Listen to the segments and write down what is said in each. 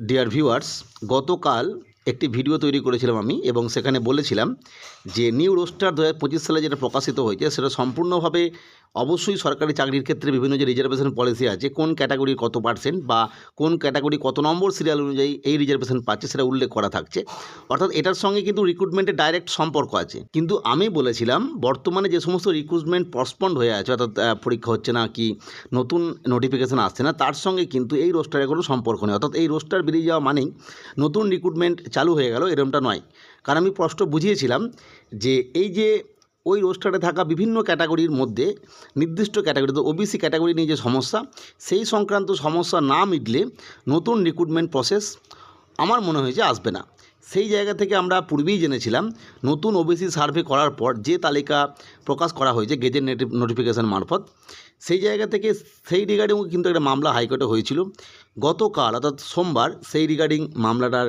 Dear viewers গতকাল একটি video তৈরি করেছিলাম আমি এবং সেখানে বলেছিলাম যে নিউ রোস্টার দু হাজার পঁচিশ সালে যেটা প্রকাশিত হয়েছে সেটা সম্পূর্ণভাবে অবশ্যই সরকারি চাকরির ক্ষেত্রে বিভিন্ন যে রিজার্ভেশন পলিসি আছে, কোন ক্যাটাগরির কত পার্সেন্ট বা কোন ক্যাটাগরি কত নম্বর সিরিয়াল অনুযায়ী এই রিজার্ভেশন পাচ্ছে সেটা উল্লেখ করা থাকছে। অর্থাৎ এটার সঙ্গে কিন্তু রিক্রুটমেন্টের ডাইরেক্ট সম্পর্ক আছে। কিন্তু আমি বলেছিলাম বর্তমানে যে সমস্ত রিক্রুটমেন্ট পসপন্ড হয়ে আছে, অর্থাৎ পরীক্ষা হচ্ছে না কি নতুন নোটিফিকেশন আসছে না, তার সঙ্গে কিন্তু এই রোস্টারের কোনো সম্পর্ক নেই। অর্থাৎ এই রোস্টার বেরিয়ে যাওয়া মানেই নতুন রিক্রুটমেন্ট চালু হয়ে গেল এরমটা নয়। কারণ আমি স্পষ্ট বুঝিয়েছিলাম যে এই যে ওই রোস্টারে থাকা বিভিন্ন ক্যাটাগরির মধ্যে, নির্দিষ্ট ক্যাটাগরি তো ওবিসি ক্যাটাগরি নিয়ে যে সমস্যা, সেই সংক্রান্ত সমস্যা না মিটলে নতুন রিক্রুটমেন্ট প্রসেস আমার মনে হয়েছে আসবে না। সেই জায়গা থেকে আমরা পূর্বেই জেনেছিলাম, নতুন ওবিসি সার্ভে করার পর যে তালিকা প্রকাশ করা হয়েছে গেজেট নোটিফিকেশন মারফত, সেই জায়গা থেকে সেই রিগার্ডিং কিন্তু একটা মামলা হাইকোর্টে হয়েছিল। গতকাল, অর্থাৎ সোমবার, সেই রিগার্ডিং মামলাটার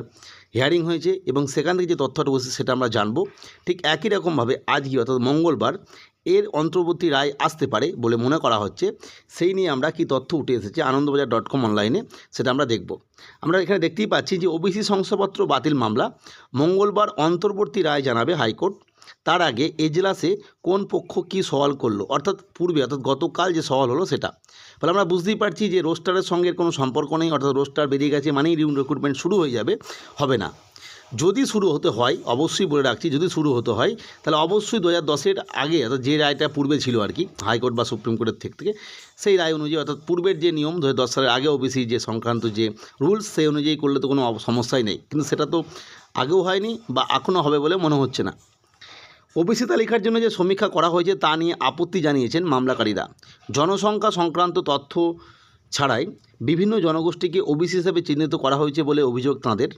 হিয়ারিং হয়েছে এবং সেখান থেকে যে তথ্যটা বসে সেটা আমরা জানব। ঠিক একই রকমভাবে আজকে, অর্থাৎ মঙ্গলবার এর অন্তর্বর্তী রায় আসতে পারে বলে মনে করা হচ্ছে। সেই নিয়ে আমরা কি তথ্য উঠে এসেছে আনন্দবাজার ডট কম অনলাইনে, সেটা আমরা দেখব। আমরা এখানে দেখতেই পাচ্ছি যে ওবিসি শংসাপত্র বাতিল মামলা মঙ্গলবার অন্তর্বর্তী রায় জানাবে হাইকোর্ট। তার আগে এজলাসে কোন পক্ষ কি সওয়াল করল, অর্থাৎ পূর্বে, অর্থাৎ গতকাল যে সওয়াল হলো সেটা। ফলে আমরা বুঝতেই পারছি যে রোস্টারের সঙ্গে কোনো সম্পর্ক নেই, অর্থাৎ রোস্টার বেরিয়ে গেছে মানেই রিউন রিক্রুটমেন্ট শুরু হয়ে যাবে, হবে না। যদি শুরু হতে হয়, অবশ্যই বলে রাখছি, যদি শুরু হতে হয়, তাহলে অবশ্যই দু হাজার দশের আগে, অর্থাৎ যে রায়টা পূর্বে ছিল আর কি, হাইকোর্ট বা সুপ্রিম কোর্টের থেকে থেকে, সেই রায় অনুযায়ী, অর্থাৎ পূর্বের যে নিয়ম, দু হাজার দশ সালের আগে ওবিসি যে সংক্রান্ত যে রুলস সেই অনুযায়ী করলে তো কোনো সমস্যাই নেই। কিন্তু সেটা তো আগেও হয়নি বা এখনও হবে বলে মনে হচ্ছে না। ওবিসি তালিকার জন্য যে সমীক্ষা করা হয়েছে, তা নিয়ে আপত্তি জানিয়েছেন মামলাকারীরা। জনসংখ্যা সংক্রান্ত তথ্য ছাড়াই বিভিন্ন জনগোষ্ঠীকে ওবিসি হিসাবে চিহ্নিত করা হয়েছে বলে অভিযোগ তাঁদের।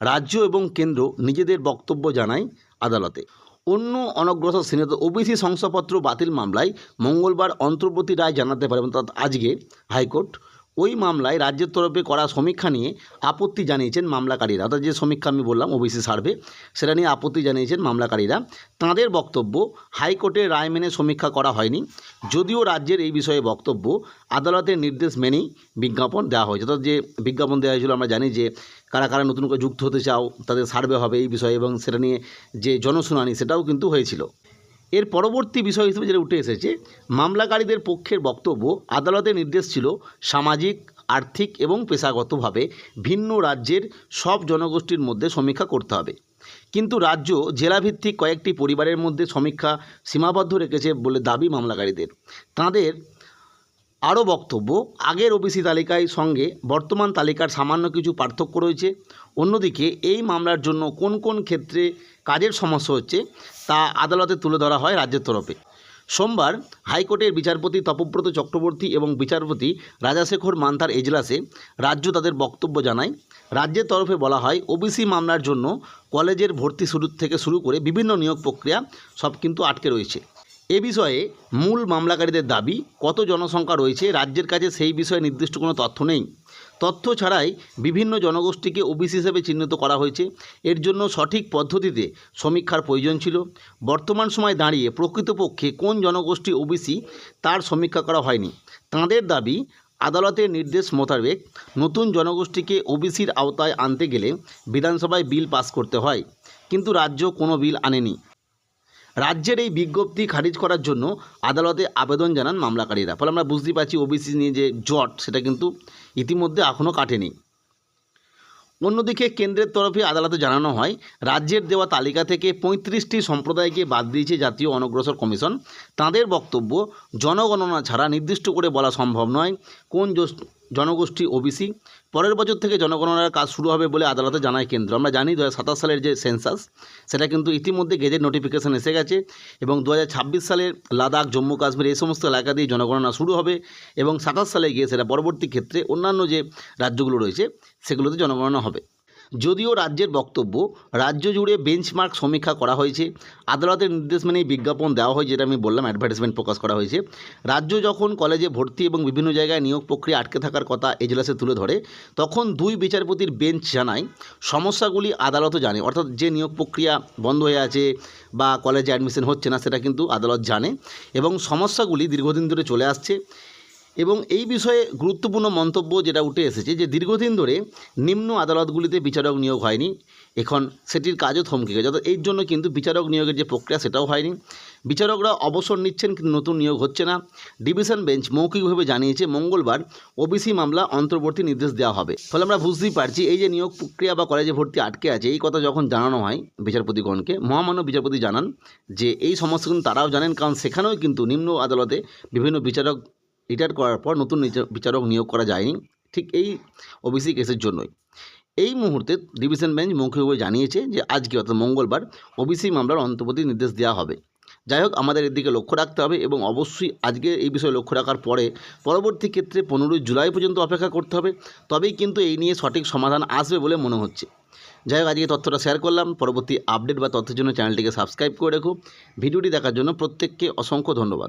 রাজ্য এবং কেন্দ্র নিজেদের বক্তব্য জানায় আদালতে। অন্য অনগ্রসর শ্রেণীতে ওবিসি শংসাপত্র বাতিল মামলায় মঙ্গলবার অন্তর্বর্তী রায় জানাতে পারে অর্থাৎ আজকে হাইকোর্ট ওই মামলায় রাজ্যের তরফে করা সমীক্ষা নিয়ে আপত্তি জানিয়েছেন মামলাকারীরা। অর্থাৎ যে সমীক্ষা আমি বললাম, ওবিসি সার্ভে, সেটা নিয়ে আপত্তি জানিয়েছেন মামলাকারীরা। তাঁদের বক্তব্য হাইকোর্টের রায় মেনে সমীক্ষা করা হয়নি। যদিও রাজ্যের এই বিষয়ে বক্তব্য আদালতের নির্দেশ মেনেই বিজ্ঞাপন দেওয়া হয়েছে। অর্থাৎ যে বিজ্ঞাপন দেওয়া হয়েছিল, আমরা জানি যে কারা কারা নতুন করে যুক্ত হতে চাও, তাদের সার্ভে হবে এই বিষয়ে এবং সেটা নিয়ে যে জনশুনানি, সেটাও কিন্তু হয়েছিল। এর পরবর্তী বিষয় হিসেবে যেটা উঠে এসেছে, মামলাকারীদের পক্ষের বক্তব্য আদালতের নির্দেশ ছিল সামাজিক, আর্থিক এবং পেশাগতভাবে ভিন্ন রাজ্যের সব জনগোষ্ঠীর মধ্যে সমীক্ষা করতে হবে। কিন্তু রাজ্য জেলাভিত্তিক কয়েকটি পরিবারের মধ্যে সমীক্ষা সীমাবদ্ধ রেখেছে বলে দাবি মামলাকারীদের। তাঁদের আরও বক্তব্য, আগের ওবিসি তালিকায় সঙ্গে বর্তমান তালিকার সামান্য কিছু পার্থক্য রয়েছে। অন্যদিকে এই মামলার জন্য কোন কোন ক্ষেত্রে কাজের সমস্যা হচ্ছে তা আদালতে তুলে ধরা হয় রাজ্যের তরফে। সোমবার হাইকোর্টের বিচারপতি তপব্রত চক্রবর্তী এবং বিচারপতি রাজাশেখর মান্থার এজলাসে রাজ্য তাদের বক্তব্য জানায়। রাজ্যের তরফে বলা হয়, ওবিসি মামলার জন্য কলেজের ভর্তি শুরু থেকে শুরু করে বিভিন্ন নিয়োগ প্রক্রিয়া সব কিন্তু আটকে রয়েছে। এ বিষয়ে মূল মামলাকারীদের দাবি, কত জনসংখ্যা রয়েছে, রাজ্যের কাছে সেই বিষয়ে নির্দিষ্ট কোনো তথ্য নেই। তথ্য ছাড়াই বিভিন্ন জনগোষ্ঠীকে ওবিসি হিসেবে চিহ্নিত করা হয়েছে। এর জন্য সঠিক পদ্ধতিতে সমীক্ষার প্রয়োজন ছিল। বর্তমান সময় দাঁড়িয়ে প্রকৃতপক্ষে কোন জনগোষ্ঠী ওবিসি তার সমীক্ষা করা হয়নি। তাঁদের দাবি, আদালতের নির্দেশ মোতাবেক নতুন জনগোষ্ঠীকে ওবিসির আওতায় আনতে গেলে বিধানসভায় বিল পাস করতে হয়। কিন্তু রাজ্য কোনো বিল আনেনি। রাজ্যের এই বিজ্ঞপ্তি খারিজ করার জন্য আদালতে আবেদন জানান মামলাকারীরা। ফলে আমরা বুঝতেই পারছি ওবিসি নিয়ে যে জট, সেটা কিন্তু ইতিমধ্যে এখনও কাটেনি। অন্যদিকে কেন্দ্রের তরফে আদালতে জানানো হয়, রাজ্যের দেওয়া তালিকা থেকে পঁয়ত্রিশটি সম্প্রদায়কে বাদ দিয়েছে জাতীয় অনগ্রসর কমিশন। তাঁদের বক্তব্য, জনগণনা ছাড়া নির্দিষ্ট করে বলা সম্ভব নয়, কোন জনগোষ্ঠী ওবিসি। পরের বছর থেকে জনগণনার কাজ শুরু হবে বলে আদালতে জানায় কেন্দ্র। আমরা জানি দু সালের যে সেন্সাস, সেটা কিন্তু ইতিমধ্যে গেজেট নোটিফিকেশান এসে গেছে এবং দু সালের লাদাখ, জম্মু, কাশ্মীর এই সমস্ত এলাকা দিয়ে জনগণনা শুরু হবে এবং সাতাশ সালে গিয়ে সেটা পরবর্তী ক্ষেত্রে অন্যান্য যে রাজ্যগুলো রয়েছে, সেগুলোতে জনগণনা হবে। যদিও রাজ্যের বক্তব্য, রাজ্য জুড়ে বেঞ্চমার্ক সমীক্ষা করা হয়েছে। আদালতের নির্দেশ মেনেই বিজ্ঞাপন দেওয়া হয়, যেটা আমি বললাম অ্যাডভার্টাইজমেন্ট প্রকাশ করা হয়েছে। রাজ্য যখন কলেজে ভর্তি এবং বিভিন্ন জায়গায় নিয়োগ প্রক্রিয়া আটকে থাকার কথা এজলাসে তুলে ধরে, তখন দুই বিচারপতির বেঞ্চ জানায়, সমস্যাগুলি আদালতও জানে। অর্থাৎ যে নিয়োগ প্রক্রিয়া বন্ধ হয়ে আছে বা কলেজে অ্যাডমিশন হচ্ছে না, সেটা কিন্তু আদালত জানে এবং সমস্যাগুলি দীর্ঘদিন ধরে চলে আসছে। এবং এই বিষয়ে গুরুত্বপূর্ণ মন্তব্য যেটা উঠে এসেছে যে দীর্ঘদিন ধরে নিম্ন আদালতগুলিতে বিচারক নিয়োগ হয়নি। এখন সেটির কাজও থমকে গেছে। অর্থাৎ এর জন্য কিন্তু বিচারক নিয়োগের যে প্রক্রিয়া সেটাও হয়নি। বিচারকরা অবসর নিচ্ছেন কিন্তু নতুন নিয়োগ হচ্ছে না। ডিভিশন বেঞ্চ মৌখিকভাবে জানিয়েছে, মঙ্গলবার ওবিসি মামলা অন্তর্বর্তী নির্দেশ দেওয়া হবে। ফলে আমরা বুঝতেই পারছি, এই যে নিয়োগ প্রক্রিয়া বা কলেজে ভর্তি আটকে আছে, এই কথা যখন জানানো হয় বিচারপতিগণকে মহামান্য বিচারপতি জানান যে এই সমস্যা কিন্তু তারাও জানেন, কারণ সেখানেও কিন্তু নিম্ন আদালতে বিভিন্ন বিচারক রিটায়ার করার পর নতুন বিচারক নিয়োগ করা যায়নি। ঠিক এই ওবিসি কেসের জন্যই। এই মুহূর্তে ডিভিশন বেঞ্চ মৌখিকভাবে জানিয়েছে যে, আজকে অর্থাৎ মঙ্গলবার ওবিসি মামলার অন্তর্বর্তী নির্দেশ দেওয়া হবে। যাই হোক, আমাদের এর দিকে লক্ষ্য রাখতে হবে এবং অবশ্যই আজকে এই বিষয়ে লক্ষ্য রাখার পরে পরবর্তী ক্ষেত্রে পনেরোই জুলাই পর্যন্ত অপেক্ষা করতে হবে। তবেই কিন্তু এই নিয়ে সঠিক সমাধান আসবে বলে মনে হচ্ছে। যাই হোক, আজকে তথ্যটা শেয়ার করলাম। পরবর্তী আপডেট বা তথ্যের জন্য চ্যানেলটিকে সাবস্ক্রাইব করে রেখো। ভিডিওটি দেখার জন্য প্রত্যেককে অসংখ্য ধন্যবাদ।